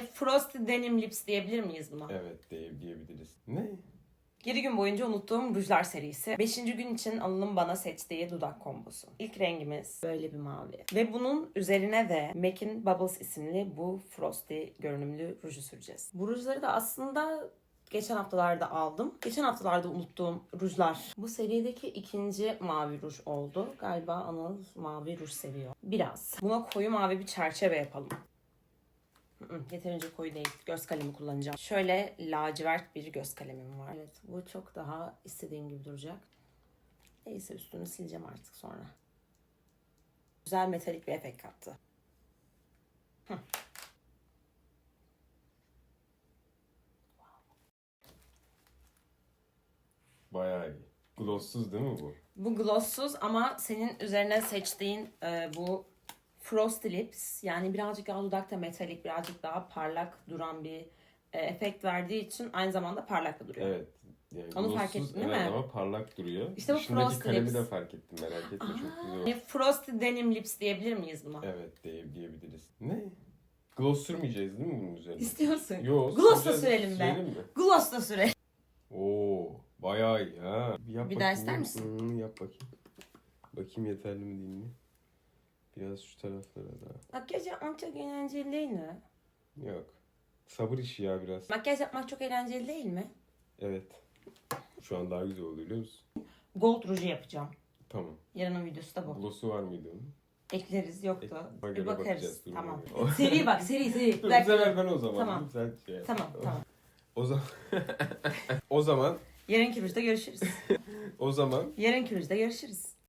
Frosty Denim Lips diyebilir miyiz buna? Evet diye, diyebiliriz. Ne? 7 gün boyunca unuttuğum rujlar serisi. 5. gün için Alın'ın bana seçtiği dudak kombosu. İlk rengimiz böyle bir mavi. Ve bunun üzerine de MAC'in Bubbles isimli bu Frosty görünümlü ruju süreceğiz. Bu rujları da aslında geçen haftalarda aldım. Geçen haftalarda unuttuğum rujlar. Bu serideki ikinci mavi ruj oldu. Galiba Anıl mavi ruj seviyor. Biraz. Buna koyu mavi bir çerçeve yapalım. Yeterince koyu değil. Göz kalemi kullanacağım. Şöyle lacivert bir göz kalemim var. Evet bu çok daha istediğim gibi duracak. Neyse üstünü sileceğim artık sonra. Güzel metalik bir efekt kattı. Hı. Bayağı iyi. Glosssuz değil mi bu? Bu glosssuz ama senin üzerine seçtiğin e, bu Frosty Lips yani birazcık daha dudakta metalik, birazcık daha parlak duran bir e, efekt verdiği için aynı zamanda parlak da duruyor. Evet. Yani Onu fark ettin değil evet, mi? ama parlak duruyor. İşte bu Dışındaki Frosty kalemi Lips. de fark ettim merak etme çok güzel. Yani Frosty Denim Lips diyebilir miyiz buna? Evet diye, diyebiliriz. Ne? Gloss sürmeyeceğiz değil mi bunun üzerine? İstiyorsun. Yo, Gloss da süreceğiz. sürelim be. Sürelim mi? Gloss da süre. Oo, bayağı iyi ha. Bir, yap Bir bakayım, daha ister misin? Hı, yap bakayım. Bakayım yeterli mi değil mi? Biraz şu taraflara da. Makyaj yapmak çok eğlenceli değil mi? Yok. Sabır işi ya biraz. Makyaj yapmak çok eğlenceli değil mi? Evet. Şu an daha güzel oluyor biliyor musun? Gold ruju yapacağım. Tamam. Yarının videosu da bu. Gloss'u var mıydı onun? Ekleriz yoktu. Ekle- Bir bakarız. Tamam. seri bak seri seri. Dur, Bak. bu sefer ben o zaman. Tamam. Sen şey yap. Tamam tamam. O zaman o zaman Yarınki rujda görüşürüz. o zaman Yarınki rujda görüşürüz.